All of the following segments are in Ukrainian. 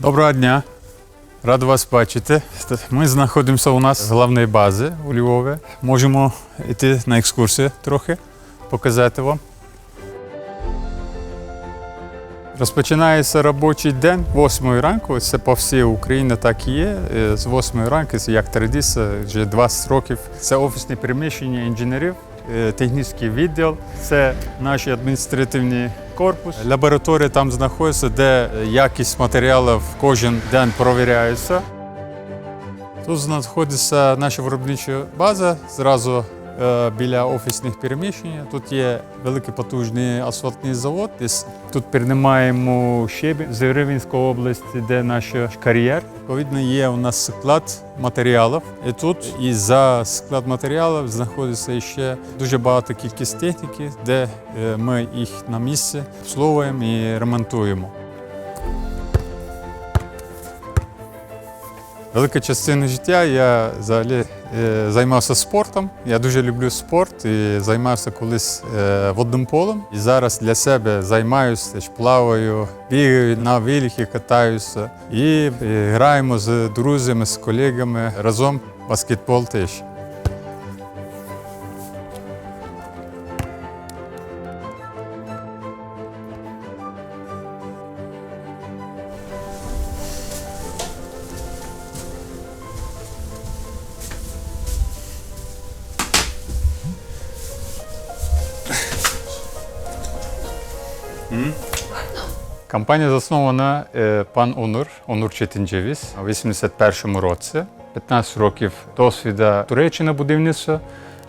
Доброго дня. Рад вас бачити. Ми знаходимося у нас з головної бази у Львові. Можемо йти на екскурсію трохи, показати вам. Розпочинається робочий день 8 ранку. Це по всій Україні так і є. Е, З 8 ранку, це як традиція, вже 20 років. Це офісне приміщення інженерів, е, технічний відділ, це наш адміністративний корпус. Лабораторія там знаходиться, де якість матеріалів кожен день провіряється. Тут знаходиться наша виробнича база зразу біля офісних переміщень. Тут є великий потужний асфальтний завод. Тут приймаємо щебінь з Рівненської області, де наш кар'єр. Відповідно, є у нас склад матеріалів. І тут і за склад матеріалів знаходиться ще дуже багато кількість техніки, де е, ми їх на місці обслуговуємо і ремонтуємо. Велика частина життя я взагалі е, займався спортом. Я дуже люблю спорт і займався колись е, водним полом. І зараз для себе займаюся, плаваю, бігаю на вільхи, катаюся і е, граємо з друзями, з колегами разом баскетбол теж. Компанія заснована е, пан Онур, Онур Четинджевіс у 81-му році. 15 років досвіду Туреччина будівництва.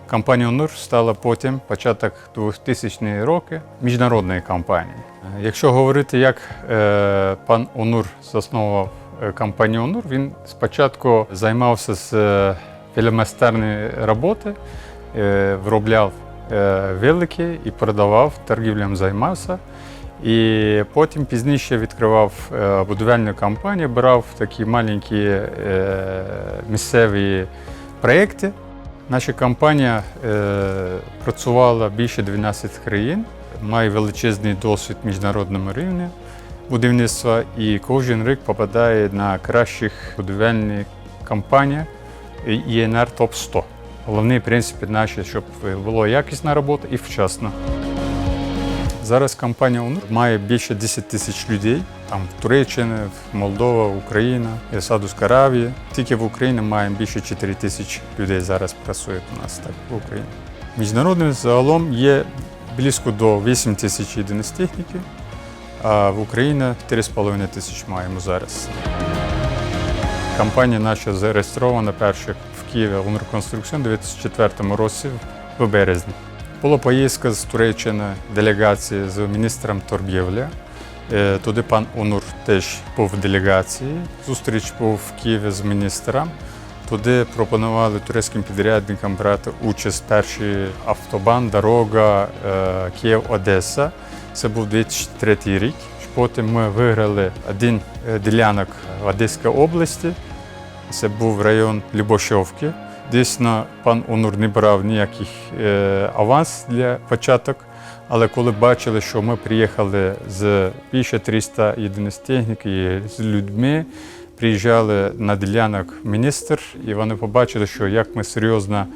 Компанія Онур стала потім, початок 2000 роки, міжнародною компанією. Е, Якщо говорити, як е, пан Онур заснував е, компанію Онур, він спочатку займався з філімастерної роботи, виробляв велики і продавав, торгівлям займався. І потім пізніше відкривав е, будівельну компанію, брав такі маленькі е, місцеві проєкти. Наша компанія е, працювала більше 12 країн, має величезний досвід міжнародному рівні будівництва і кожен рік попадає на кращих будівельних компаній ІНР топ 100. Головний принцип наші, щоб була якісна робота і вчасно. Зараз компанія УНР має більше 10 тисяч людей. Там в Туреччині, Молдова, Україна, Саудовська Аравія. Тільки в Україні маємо більше 4 тисяч людей зараз працює у нас так в Україні. Міжнародним загалом є близько до 8 тисяч єдиниць техніки, а в Україні 4,5 тисяч маємо зараз. Компанія наша зареєстрована перша в Києві у 2004 році в березні. Була поїздка з Туреччини делегації з міністром торгівлі. Е, Туди пан Онур теж був в делегації. Зустріч був в Києві з міністром. Туди пропонували турецьким підрядникам брати участь в автобан, дорога е, Київ-Одеса. Це був 2003 рік. Потім ми виграли один е, ділянок в Одеській області. Це був район Любошовки. Дійсно, пан Онур не брав ніяких е, аванс для початок, але коли бачили, що ми приїхали з більше 300 єдиниць техніки з людьми, приїжджали на ділянок міністр, і вони побачили, що як ми серйозно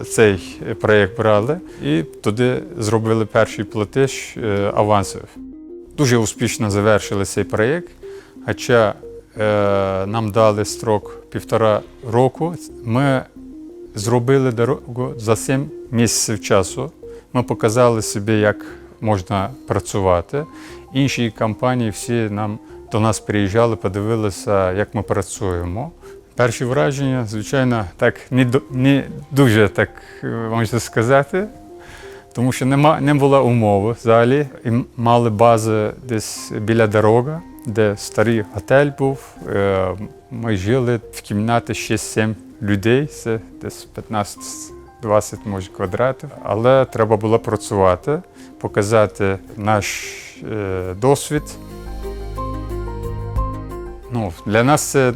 е, цей проєкт брали, і туди зробили перший платеж е, авансів. Дуже успішно завершили цей проєкт, хоча нам дали строк півтора року. Ми зробили дорогу за 7 місяців часу. Ми показали собі, як можна працювати. Інші компанії всі нам до нас приїжджали, подивилися, як ми працюємо. Перші враження, звичайно, так не, не дуже так е, можна сказати. Тому що нема, не було умови взагалі. І мали бази десь біля дороги, де старий готель був. Е, Ми жили в кімнаті 6-7 людей, це десь 15-20 може квадратів. Але треба було працювати, показати наш е, досвід. Ну, для нас це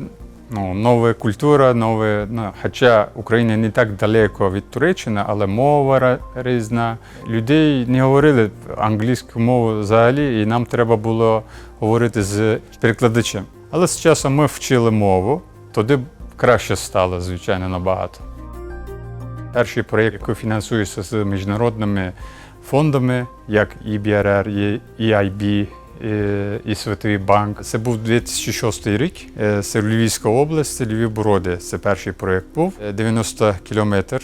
ну, нова культура, нове, ну, хоча Україна не так далеко від Туреччини, але мова різна. Людей не говорили англійську мову взагалі, і нам треба було говорити з перекладачем. Але з часом ми вчили мову, тоді краще стало, звичайно, набагато. Перший проєкт, який фінансується з міжнародними фондами, як EBRR, EIB і- і Світовий банк. Це був 2006 рік. Е, Це Львівська область, Львів Броди. Це перший проєкт був. Е, 90 кілометр.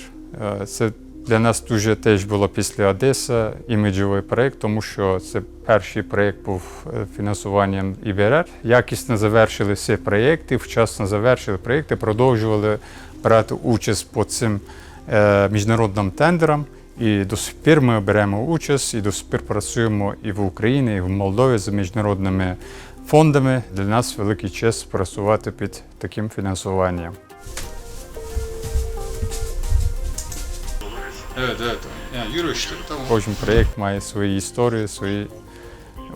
Е, Це для нас дуже теж було після Одеса іміджовий проєкт, тому що це перший проєкт був е, фінансуванням ІБРР. Якісно завершили всі проєкти, вчасно завершили проєкти, продовжували брати участь по цим е, міжнародним тендерам. І до сих пір ми беремо участь і до сих пір працюємо і в Україні, і в Молдові з міжнародними фондами. Для нас великий честь працювати під таким фінансуванням. Кожен проєкт має свої історії, свої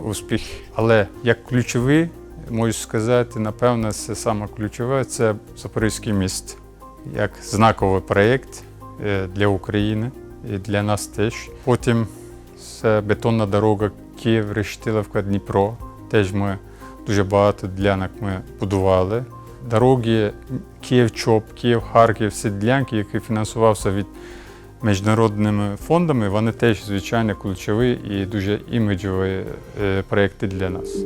успіхи. Але як ключовий, можу сказати, напевно, це саме ключове це Запорізький міст. Як знаковий проєкт е, для України і для нас теж. Потім це бетонна дорога Київ Рештилівка Дніпро. Теж ми дуже багато ділянок ми будували. Дороги Київ-Чоп, Київ-Харків, всі ділянки, які фінансувалися від міжнародними фондами, вони теж, звичайно, ключові і дуже іміджові е, проєкти для нас.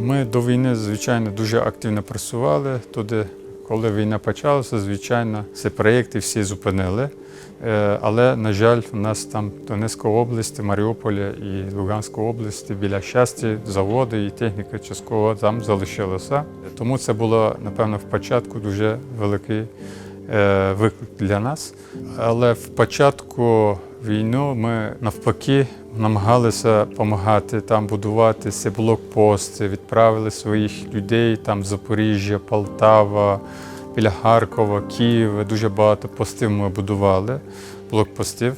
Ми до війни, звичайно, дуже активно працювали. Туди, коли війна почалася, звичайно, ці проєкти всі зупинили. Е, Але, на жаль, у нас там Донецька область, Маріуполя і Луганська області біля щастя, заводи і техніка частково там залишилася. Тому це було, напевно, в початку дуже великий виклик для нас. Але в початку війни ми навпаки намагалися допомагати там будувати ці блокпости, відправили своїх людей там Запоріжжя, Полтава, біля Харкова, Києва. Дуже багато постів ми будували, блокпостів.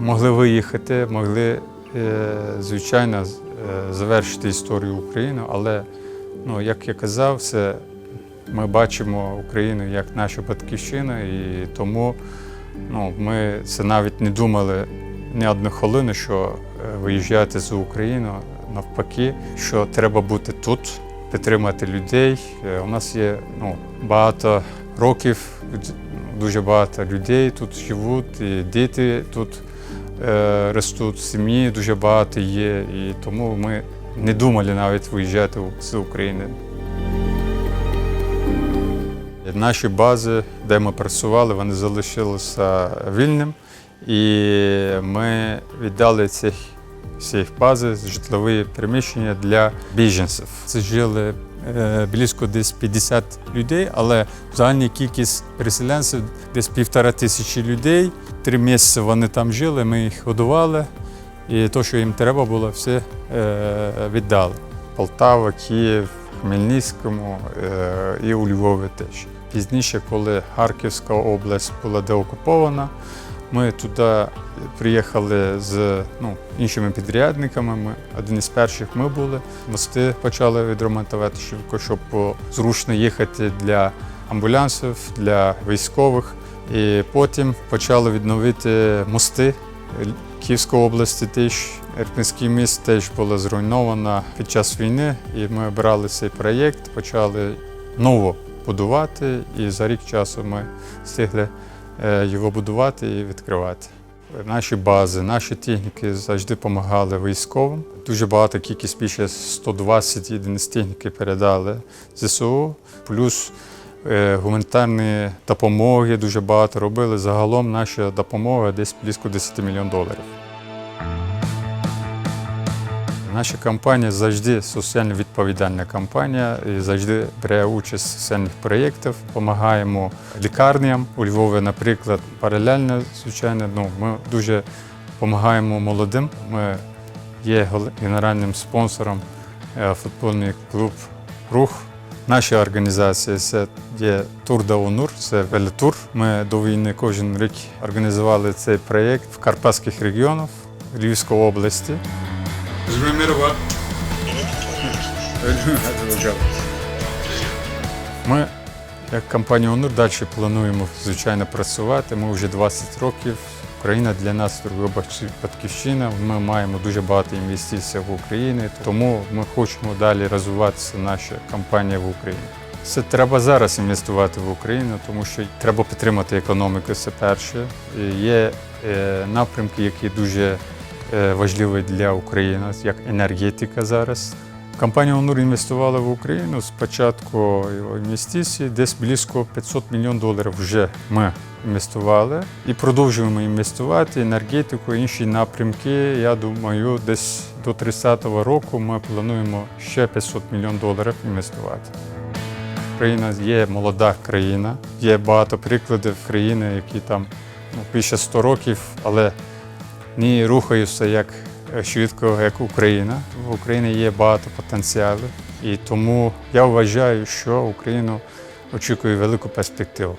Могли виїхати, могли, е, звичайно, е, завершити історію України, але, ну, як я казав, це ми бачимо Україну як нашу батьківщину, і тому ну, ми це навіть не думали ні одну хвилину, що е, виїжджати з України навпаки, що треба бути тут, підтримати людей. Е, У нас є ну, багато років, дуже багато людей тут живуть, і діти тут е, ростуть, сім'ї дуже багато є, і тому ми не думали навіть виїжджати з України. Наші бази, де ми працювали, вони залишилися вільним, і ми віддали цих всіх бази житлові приміщення для біженців. Це жили е, близько десь 50 людей, але загальна кількість переселенців десь півтора тисячі людей. Три місяці вони там жили, ми їх годували, і те, що їм треба було, все е, віддали. Полтава, Київ, Хмельницькому е, і у Львові теж. Пізніше, коли Харківська область була деокупована, ми туди приїхали з ну, іншими підрядниками. Ми, один із перших ми були. Мости почали відремонтувати щоб зручно їхати для амбулансів, для військових. І потім почали відновити мости. Київської області теж Ірпінський міст теж було зруйновано під час війни, і ми брали цей проєкт, почали ново будувати, і за рік часу ми встигли е, його будувати і відкривати. Наші бази, наші техніки завжди допомагали військовим. Дуже багато кількість більше 120 єдиниць техніки передали ЗСУ. Плюс е, гуманітарні допомоги дуже багато робили. Загалом наша допомога десь близько 10 мільйонів доларів. Наша компанія завжди соціально відповідальна компанія і завжди бере участь в соціальних проєктах. Допомагаємо лікарням. У Львові, наприклад, паралельно, звичайно, ну, ми дуже допомагаємо молодим. Ми є генеральним спонсором е, футбольний клуб Рух. Наша організація це є Тур да Онур, це велетур. Ми до війни кожен рік організували цей проєкт в Карпатських регіонах Львівської області. Ми, як компанія Онур, далі плануємо звичайно працювати. Ми вже 20 років Україна для нас батьківщина. Ми маємо дуже багато інвестицій в Україну, тому ми хочемо далі розвиватися наша компанія в Україні. Це треба зараз інвестувати в Україну, тому що треба підтримати економіку. Це перше. Є е, напрямки, які дуже е, важливі для України, як енергетика зараз. Компанія ОНУР інвестувала в Україну спочатку інвестицій, десь близько 500 мільйонів доларів вже ми інвестували і продовжуємо інвестувати енергетику, інші напрямки. Я думаю, десь до 30-го року ми плануємо ще 500 мільйонів доларів інвестувати. Україна є молода країна, є багато прикладів країни, які там ну, більше 100 років, але не рухаються як швидко, як Україна. В Україні є багато потенціалу, і тому я вважаю, що Україну очікує велику перспективу.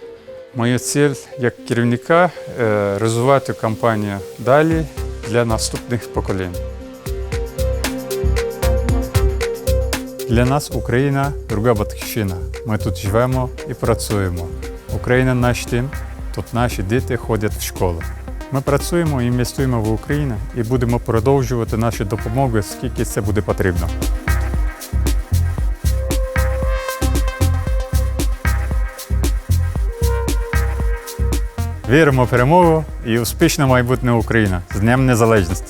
Моя ціль як керівника е, розвивати компанію далі для наступних поколінь. Для нас Україна друга батьківщина. Ми тут живемо і працюємо. Україна наш дім, тут наші діти ходять в школу. Ми працюємо і інвестуємо в Україну і будемо продовжувати нашу допомогу, скільки це буде потрібно. Віримо в перемогу і успішне майбутнє України з Днем Незалежності!